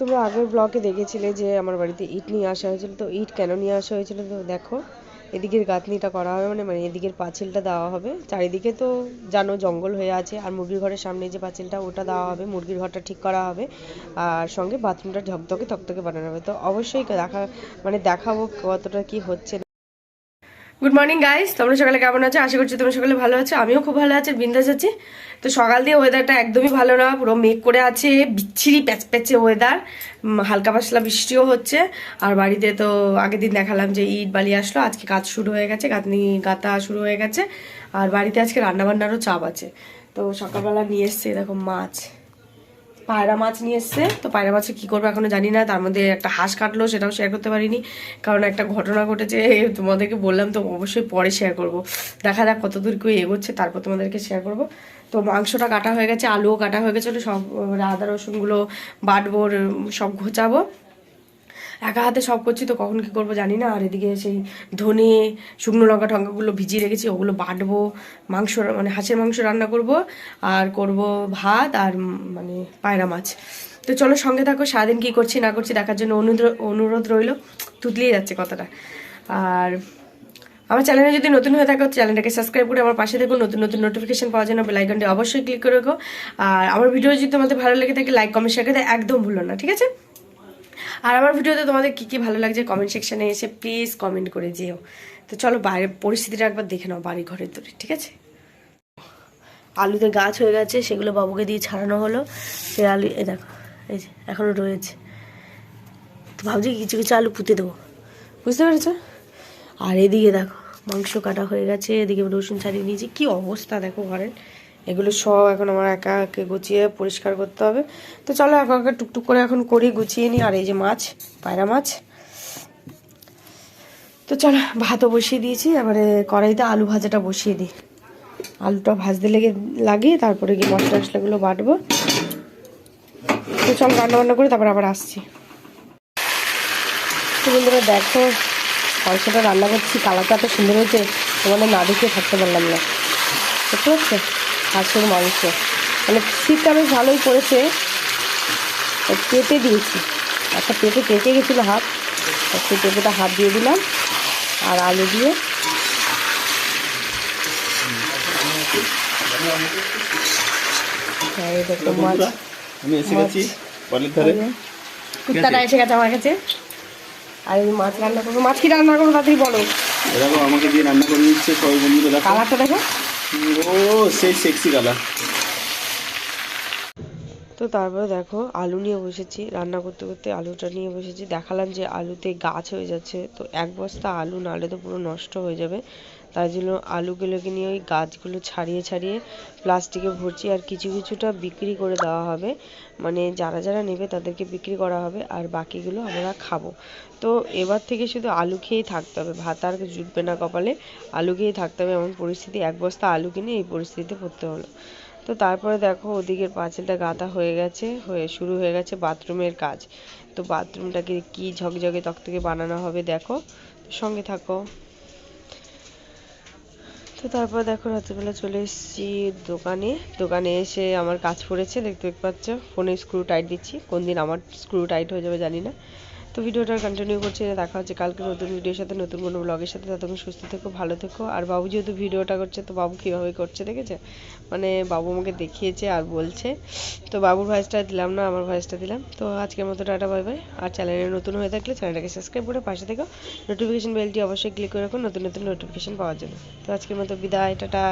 তোমরা আগের ব্লগে দেখেছিলে যে আমার বাড়িতে ইট নিয়ে আসা হয়েছিল, তো ইট কেন নিয়ে আসা হয়েছিল তো দেখো, এদিকের গাঁথনিটা করা হবে মানে মানে এদিকের পাঁচিলটা দেওয়া হবে। চারিদিকে তো জানো জঙ্গল হয়ে আছে, আর মুরগির ঘরের সামনে যে পাঁচিলটা, ওটা দেওয়া হবে, মুরগির ঘরটা ঠিক করা হবে, আর সঙ্গে বাথরুমটা ঝকঝকে তকতকে বানানো হবে। তো অবশ্যই দেখা মানে দেখাবো কতটা কি হচ্ছে। গুড মর্নিং গাইস তোমরা সকালে কেমন আছো? আশা করছি তোমরা সকালে ভালো আছো। আমিও খুব ভালো আছি, বিন্দাস আছি। তো সকাল দিয়ে ওয়েদারটা একদমই ভালো না, পুরো মেঘ করে আছে, বিচ্ছিরি প্যাচ প্যাচে ওয়েদার হালকা পাতলা বৃষ্টিও হচ্ছে। আর বাড়িতে তো আগের দিন দেখালাম যে ইট বালি আসলো, আজকে কাজ শুরু হয়ে গেছে, গাঁথনি গাঁথা শুরু হয়ে গেছে। আর বাড়িতে আজকে রান্নাবান্নারও চাপ আছে। তো সকালবেলা নিয়ে এসছে, এরকম মাছ। পায়রা মাছ নিয়ে এসছে। তো পায়রা মাছে কি করব এখনও জানি না, তার মধ্যে একটা হাঁস কাটলো, সেটাও শেয়ার করতে পারিনি। কারণ একটা ঘটনা ঘটেছে, তোমাদেরকে বললাম, তো অবশ্যই পরে শেয়ার করব। দেখা যাক কতদূর কেউ এগোচ্ছে, তারপর তোমাদেরকে শেয়ার করব। তো মাংসটা কাটা হয়ে গেছে, আলুও কাটা হয়ে গেছিল সব, আদা, রসুনগুলো বাটবোর সব ঘোচাবো। একা হাতে সব করছি তো কখন কি করব জানি না। আর এদিকে সেই ধনে, শুকনো লঙ্কা টঙ্কাগুলো ভিজিয়ে রেখেছি, ওগুলো বাটবো, মাংস মানে হাঁসের মাংস রান্না করব, আর করব ভাত আর মানে পায়রা মাছ। তো চলো সঙ্গে থাকো, সারাদিন কী করছি না করছি দেখার জন্য অনুরোধ অনুরোধ রইল। তুতলিয়ে যাচ্ছে কথাটা। আর আমার চ্যানেলে যদি নতুন হয়ে থাকো, চ্যানেলটাকে সাবস্ক্রাইব করে আমার পাশে দেখো নতুন নতুন নোটিফিকেশন পাওয়ার জন্য বেলাইকনটি অবশ্যই ক্লিক করে রেখো। আর আমার ভিডিও যদি তোমাদের ভালো লেগে থাকে লাইক কমেন্ট শেয়ার একদম ভুলো না, ঠিক আছে? আর আমার ভিডিওতে তোমাদের কী কী ভালো লাগছে কমেন্ট সেকশানে এসে প্লিজ কমেন্ট করে যেও। তো চলো বাইরের পরিস্থিতিটা একবার দেখে নাও বাড়ি ঘরের দূরে ঠিক আছে? আলুতে গাছ হয়ে গেছে, সেগুলো বাবুকে দিয়ে ছাড়ানো হলো। সে আলু এ দেখো, এই যে, এখনও রয়েছে। তো ভাবছি কিছু কিছু আলু পুঁতে দেবো। বুঝতে পেরেছ? আর এদিকে দেখো, মাংস কাটা হয়ে গেছে, এদিকে রসুন ছাড়িয়ে নিয়েছি। কি অবস্থা দেখো ঘরের। এগুলো সব এখন আমার একা একে গুছিয়ে পরিষ্কার করতে হবে। তো চলো একা একা টুকটুক করে এখন করি, গুছিয়ে নিই। আর এই যে মাছ, পায়রা মাছ। তো চলো, ভাতও বসিয়ে দিয়েছি। এবারে কড়াইতে আলু ভাজাটা বসিয়ে দিই। আলুটা ভাজতে লেগে, লাগিয়ে তারপরে গিয়ে মশলা মশলাগুলো বাটবো। তো চল রান্না বান্না করে তারপর আবার আসছি। তো বন্ধুরা, দেখো মাংসটা রান্না করছি, কালারটা এত সুন্দর হয়েছে, তোমাদের না দেখে থাকতে পারলাম না। বুঝতে পারছ হাঁসের মাংস। মানে শীতটা বেশ ভালোই পড়েছে। পেঁপে দিয়েছি। একটা পেঁপে কেটে গেছিল হাত। সেই পেঁপেটা হাত দিয়ে দিলাম। আর আলু দিয়ে। হ্যাঁ, আমি এসে গেছি ধারে। কুত্তাটা এসে গেছে আমার কাছে। আর মাছ রান্না করব। মাছ কি রান্না করব তাড়াতাড়ি বলো। এরকম আমাকে দিয়ে রান্না করে দিচ্ছে সবাই বন্ধুরা কালারটা দেখো। Oo, şey sei sexy galera. তো তারপরে দেখো, আলু নিয়ে বসেছি, রান্না করতে করতে আলুটা নিয়ে বসেছি। দেখালাম যে আলুতে গাছ হয়ে যাচ্ছে, তো এক বস্তা আলু নালে তো পুরো নষ্ট হয়ে যাবে। তাই জন্য আলুগুলোকে নিয়ে ওই গাছগুলো ছাড়িয়ে ছাড়িয়ে প্লাস্টিকে ভরছি, আর কিছু কিছুটা বিক্রি করে দেওয়া হবে। মানে যারা যারা নেবে তাদেরকে বিক্রি করা হবে, আর বাকিগুলো আমরা খাব। তো এবার থেকে শুধু আলু খেয়েই থাকতে হবে, ভাত আর জুটবে না কপালে। আলু খেয়েই থাকতে হবে, এমন পরিস্থিতি, এক বস্তা আলু কিনে এই পরিস্থিতিতে পড়তে হলো। তো তারপরে দেখো ওদিকের পাঁচিলটা গাঁথা হয়ে গেছে, হয়ে শুরু হয়ে গেছে বাথরুমের কাজ। তো বাথরুমটাকে কি ঝকঝকে তকতকে বানানো হবে দেখো সঙ্গে থাকো। তো তারপর দেখো রাত্রিবেলা চলে এসেছি দোকানে। দোকানে এসে আমার কাজ পড়েছে, দেখতে দেখতে পাচ্ছ, ফোনে স্ক্রু টাইট দিচ্ছি। কোন দিন আমার স্ক্রু টাইট হয়ে যাবে জানি না। তো ভিডিওটা কন্টিনিউ করছি দেখা হচ্ছে কালকে নতুন ভিডিওর সাথে, নতুন কোনো ব্লগের সাথে। ততক্ষণ সুস্থ থেকো, ভালো থেকো। আর বাবু যেহেতু ভিডিওটা করছে, তো বাবু কীভাবে করছে, দেখেছে? মানে বাবু আমাকে দেখিয়েছে আর বলছে। তো বাবুর ভয়েসটা দিলাম না, আমার ভয়েসটা দিলাম। তো আজকের মতো টাটা বাই বাই আর চ্যানেলে নতুন হয়ে থাকলে চ্যানেলটাকে সাবস্ক্রাইব করে পাশে থেকো। নোটিফিকেশন বেলটি অবশ্যই ক্লিক করে রাখো, নতুন নতুন নোটিফিকেশন পাওয়ার জন্য। তো আজকের মতো বিদায়, টাটা।